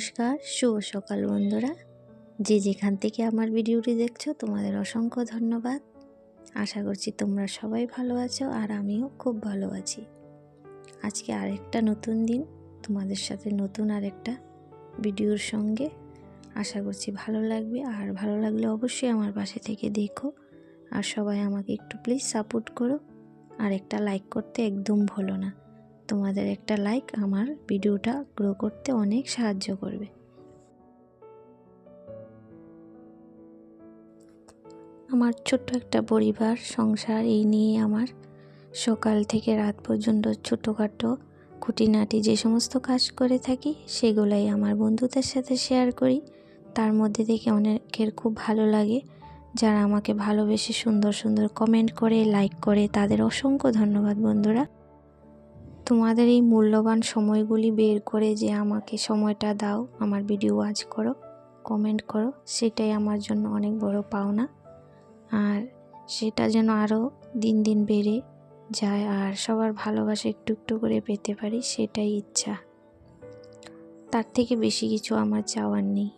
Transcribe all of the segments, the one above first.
নমস্কার, শুভ সকাল বন্ধুরা। যে যেখান থেকে আমার ভিডিওটি দেখছ, তোমাদের অসংখ্য ধন্যবাদ। আশা করছি তোমরা সবাই ভালো আছো আর আমিও খুব ভালো আছি। আজকে আরেকটা নতুন দিন, তোমাদের সাথে নতুন আরেকটা ভিডিওর সঙ্গে। আশা করছি ভালো লাগবে, আর ভালো লাগলে অবশ্যই আমার পাশে থেকে দেখো। আর সবাই আমাকে একটু প্লিজ সাপোর্ট করো, আর একটা লাইক করতে একদম ভুলো না। তোমাদের একটা লাইক আমার ভিডিওটা গ্রো করতে অনেক সাহায্য করবে। আমার ছোট্ট একটা পরিবার, সংসার, এই নিয়ে আমার সকাল থেকে রাত পর্যন্ত ছোটোখাটো খুঁটিনাটি যে সমস্ত কাজ করে থাকি, সেগুলাই আমার বন্ধুদের সাথে শেয়ার করি। তার মধ্যে থেকে অনেকের খুব ভালো লাগে। যারা আমাকে ভালোবেসে সুন্দর সুন্দর কমেন্ট করে লাইক করে, তাদের অসংখ্য ধন্যবাদ বন্ধুরা। তোমাদের এই মূল্যবান সময়গুলি বের করে যে আমাকে সময়টা দাও, আমার ভিডিও ওয়াচ করো কমেন্ট করো, সেটাই আমার জন্য অনেক বড় পাওনা। আর সেটা যেন আরও দিন দিন বেড়ে যায় আর সবার ভালোবাসা একটু একটু করে পেতে পারি, সেটাই ইচ্ছা। তার থেকে বেশি কিছু আমার চাওয়ার নেই।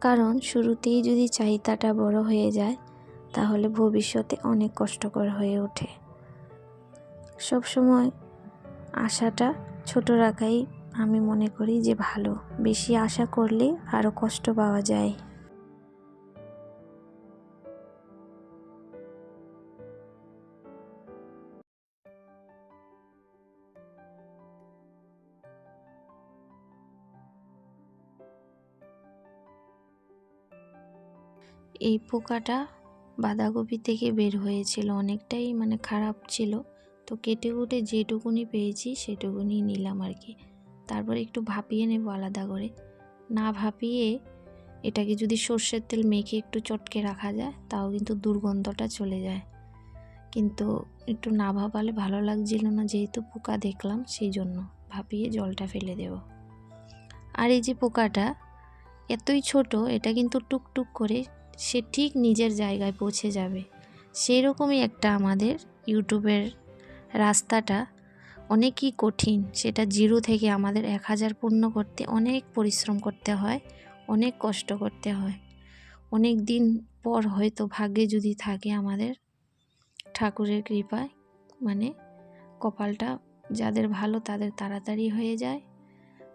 কারণ শুরুতেই যদি চাহিদাটা বড় হয়ে যায় তাহলে ভবিষ্যতে অনেক কষ্টকর হয়ে ওঠে। সবসময় আশাটা ছোট রাখাই আমি মনে করি যে ভালো। বেশি আশা করলে আরও কষ্ট পাওয়া যায়। এই পোকাটা বাঁধাকপি থেকে বের হয়েছিল, অনেকটাই মানে খারাপ ছিল। তো কেটে কুটে যেটুকুনি পেয়েছি সেটুকুনি নিলাম আর কি। তারপর একটু ভাপিয়ে নেব আলাদা করে। না ভাপিয়ে এটাকে যদি সর্ষের তেল মেখে একটু চটকে রাখা যায়, তাও কিন্তু দুর্গন্ধটা চলে যায়। কিন্তু একটু না ভাপালে ভালো লাগছিল না, যেহেতু পোকা দেখলাম সেই জন্য ভাপিয়ে জলটা ফেলে দেব। আর এই যে পোকাটা, এতই ছোট, এটা কিন্তু টুকটুক করে সে ঠিক নিজের জায়গায় পৌঁছে যাবে। সেই রকমই একটা আমাদের ইউটিউবের রাস্তাটা অনেকই কঠিন। সেটা জিরো থেকে আমাদের এক হাজার পূর্ণ করতে অনেক পরিশ্রম করতে হয়, অনেক কষ্ট করতে হয়। অনেক দিন পর হয়তো ভাগ্যে যদি থাকে আমাদের ঠাকুরের কৃপায় মানে কপালটা যাদের ভালো তাদের তাড়াতাড়ি হয়ে যায়,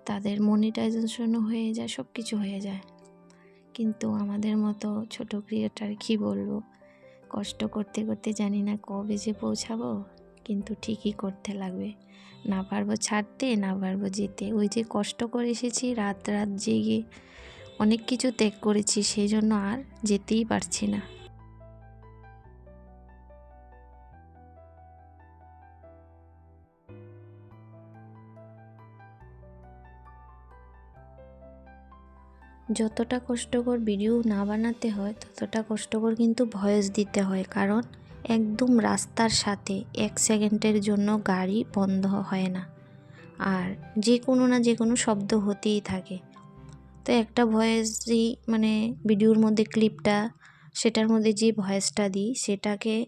তাদের মনিটাইজেশনও হয়ে যায় সব কিছু হয়ে যায়। কিন্তু আমাদের মতো ছোট ক্রিয়েটার কি বলব? কষ্ট করতে করতে জানি না কবে যে পৌঁছাবো, কিন্তু ঠিকই করতে লাগবে। না পারব ছাড়তে, না পারব যেতে। ওই যে কষ্ট করে এসেছি, রাত রাত জেগে অনেক কিছু ত্যাগ করেছি সেই জন্য আর যেতেই পারছি না। যতটা কষ্টকর ভিডিও না বানাতে হয়, ততটা কষ্টকর কিন্তু ভয়েস দিতে হয়। কারণ, একদম রাস্তার সাথে এক সেকেন্ডের জন্য গাড়ি বন্ধ হয় না। আর যে কোনো না যে কোনো শব্দ হতেই থাকে। তো একটা ভয়েসই মানে ভিডিওর মধ্যে ক্লিপটা, সেটার মধ্যে যে ভয়েসটা দিই, সেটাকে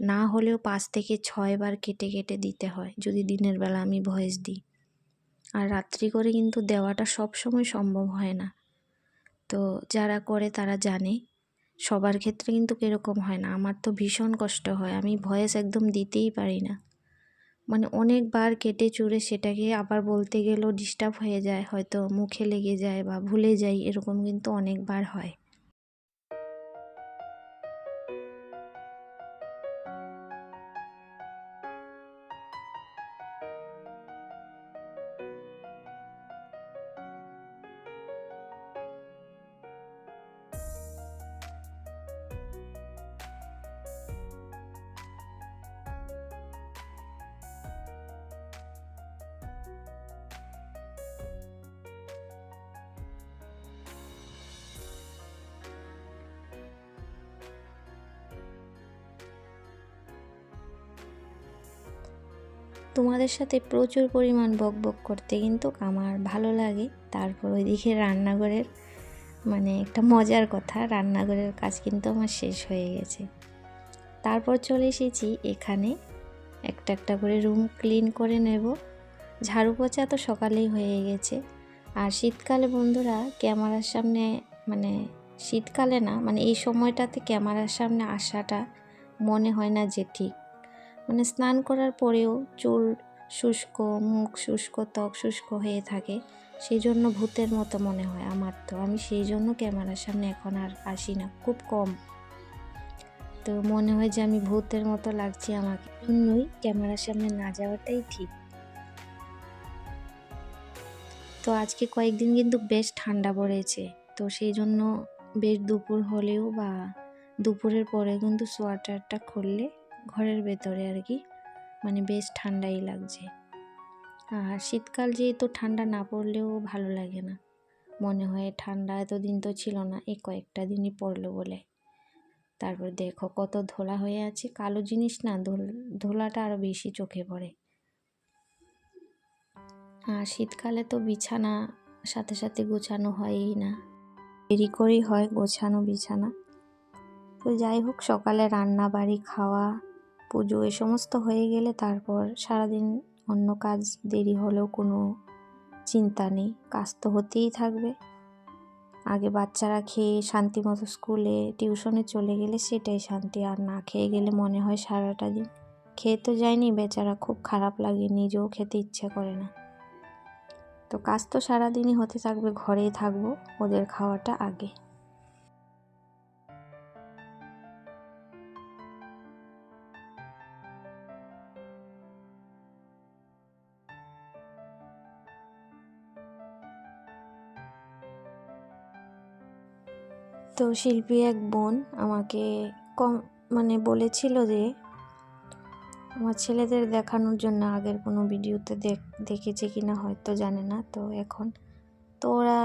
না হলেও পাঁচ থেকে ছয়বার কেটে কেটে দিতে হয়, যদি দিনের বেলা আমি ভয়েস দিই। আর রাত্রি করে কিন্তু দেওয়াটা সব সময় সম্ভব হয় না। তো যারা করে তারা জানে। সবার ক্ষেত্রে কিন্তু কীরকম হয় না। আমার তো ভীষণ কষ্ট হয়। আমি ভয়েস একদম দিতেই পারি না। মানে অনেকবার কেটে চুড়ে সেটাকে আবার বলতে গেলেও ডিস্টার্ব হয়ে যায়। হয়তো মুখে লেগে যায় বা ভুলে যাই, এরকম কিন্তু অনেকবার হয়। তোমাদের সাথে প্রচুর পরিমাণ বক বক করতে কিন্তু আমার ভালো লাগে। তারপর ওইদিকে রান্নাঘরের মানে একটা মজার কথা, রান্নাঘরের কাজ কিন্তু আমার শেষ হয়ে গেছে। তারপর চলে এসেছি এখানে একটা একটা করে রুম ক্লিন করে নেব। ঝাড়ু পোছা তো সকালেই হয়ে গেছে। আর শীতকালে বন্ধুরা, ক্যামেরার সামনে মানে শীতকালে না মানে এই সময়টাতে ক্যামেরার সামনে আসাটা মনে হয় না যে ঠিক। মানে স্নান করার পরেও চুল শুষ্ক, মুখ শুষ্ক, ত্বক শুষ্ক হয়ে থাকে। সেই জন্য ভূতের মতো মনে হয় আমার তো। আমি সেই জন্য ক্যামেরার সামনে এখন আর আসি না, খুব কম। তো মনে হয় যে আমি ভূতের মতো লাগছি আমাকে। জন্যই ক্যামেরার সামনে না যাওয়াটাই ঠিক। তো আজকে কয়েকদিন কিন্তু বেশ ঠান্ডা পড়েছে। তো সেই জন্য বেশ দুপুর হলেও বা দুপুরের পরে কিন্তু সোয়াটারটা খুললে ঘরের ভেতরে আর কি। মানে বেশ ঠান্ডাই লাগছে। আর শীতকাল যেহেতু ঠান্ডা না পড়লেও ভালো লাগে না। মনে হয় ঠান্ডা এতদিন তো ছিল না এই কয়েকটা দিনই পড়ল বলে। তারপর দেখো কত ধোলা হয়ে আছে। কালো জিনিস না ধোলাটা আরও বেশি চোখে পড়ে। আর শীতকালে তো বিছানা সাথে সাথে গোছানো হয়ই না। দেরি করেই হয় গোছানো বিছানা। তো যাই হোক, সকালে রান্না বাড়ি খাওয়া পুজো এ সমস্ত হয়ে গেলে তারপর সারাদিন অন্য কাজ দেরি হলেও কোনো চিন্তা নেই। কাজ তো হতেই থাকবে। আগে বাচ্চারা খেয়ে শান্তি মতো স্কুলে, টিউশনে চলে গেলে সেটাই শান্তি। আর না খেয়ে গেলে মনে হয় সারাটা দিন। খেয়ে তো যায়নি বেচারা, খুব খারাপ লাগে, নিজেও খেতে ইচ্ছে করে না। তো কাজ তো সারাদিনই হতে থাকবে, ঘরেই থাকব, ওদের খাওয়াটা আগে। তো শিল্পী এক বোন আমাকে কম মানে বলেছিল যে আমার ছেলেদের দেখানোর জন্য আগের কোনো ভিডিওতে দেখেছে কি না হয়তো জানে না, তো এখন তো ওরা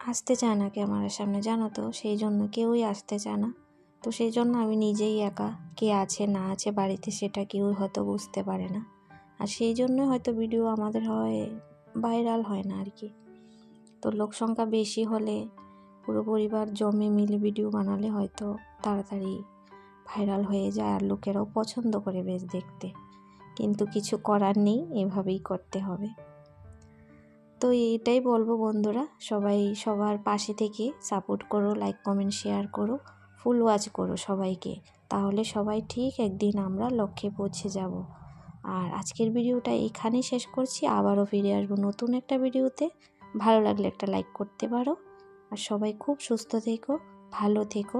আসতে চায় না ক্যামেরার সামনে, জানো তো? সেই জন্য কেউই আসতে চায় না। তো সেই জন্য আমি নিজেই একা, কে আছে, না আছে, বাড়িতে সেটা কেউই হয়তো বুঝতে পারে না। আর সেই জন্যই হয়তো ভিডিও আমাদের হয়, ভাইরাল হয় না আর কি। তো লোক সংখ্যা বেশি হলে পুরো পরিবার জমে মিলে ভিডিও বানালে হয়তো তাড়াতাড়ি ভাইরাল হয়ে যায় আর লোকেরাও পছন্দ করে বেশ দেখতে। কিন্তু কিছু করার নেই, এভাবেই করতে হবে। তো এটাই বলব বন্ধুরা, সবাই সবার পাশে থেকে সাপোর্ট করো লাইক কমেন্ট শেয়ার করো ফুল ওয়াচ করো সবাইকে। তাহলে সবাই ঠিক একদিন আমরা লক্ষ্যে পৌঁছে যাব। আর আজকের ভিডিওটা এখানেই শেষ করছি। আবারও ফিরে আসব নতুন একটা ভিডিওতে। ভালো লাগলে একটা লাইক করতে পারো। আর সবাই খুব সুস্থ থেকো ভালো থেকো।